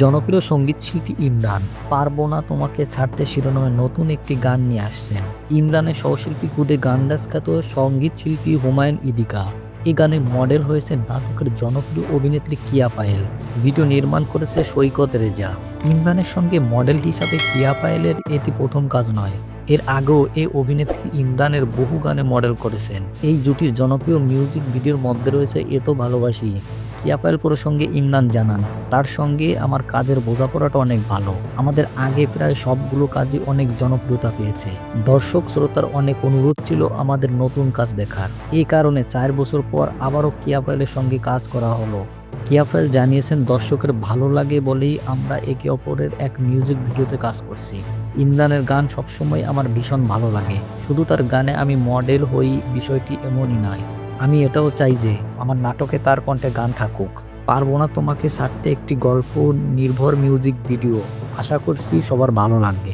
জনপ্রিয় সংগীত শিল্পী ইমরান। পারব না তোমাকে ছাড়তে শিরোনামে নতুন একটি গান নিয়ে আসছেন। ইমরানের সহশিল্পী খুদে গান্ডাস খ্যাত সংগীত শিল্পী হুমায়ুন ইদিকা। এই গানের মডেল হয়েছে নাটকের জনপ্রিয় অভিনেত্রী কিয়া পায়েল। ভিডিও নির্মাণ করেছে সৈকত রেজা। ইমরানের সঙ্গে মডেল হিসাবে কিয়া পায়েলের এটি প্রথম কাজ নয়। এর আগেও এই অভিনেত্রী ইমরানের বহু গানে মডেল করেছেন। এই জুটির জনপ্রিয় মিউজিক ভিডিওর মধ্যে রয়েছে এত ভালোবাসি। কিয়া পায়েল প্রসঙ্গে ইমরান জানান, তার সঙ্গে আমার কাজের বোঝাপড়াটা অনেক ভালো। আমাদের আগে প্রায় সবগুলো কাজই অনেক জনপ্রিয়তা পেয়েছে। দর্শক শ্রোতার অনেক অনুরোধ ছিল আমাদের নতুন কাজ দেখার। এই কারণে চার বছর পর আবারও কিয়াপায়েলের সঙ্গে কাজ করা হলো। কিয়াফেল জানিয়েছেন, দর্শকের ভালো লাগে বলেই আমরা একে অপরের এক মিউজিক ভিডিওতে কাজ করছি। ইমরানের গান সবসময় আমার ভীষণ ভালো লাগে। শুধু তার গানে আমি মডেল হই বিষয়টি এমনই নয়। আমি এটাও চাই যে আমার নাটকে তার কণ্ঠে গান থাকুক। পারব না তোমাকে ছাড়তে একটি গল্প, নির্ভর মিউজিক ভিডিও আশা করছি সবার ভালো লাগবে।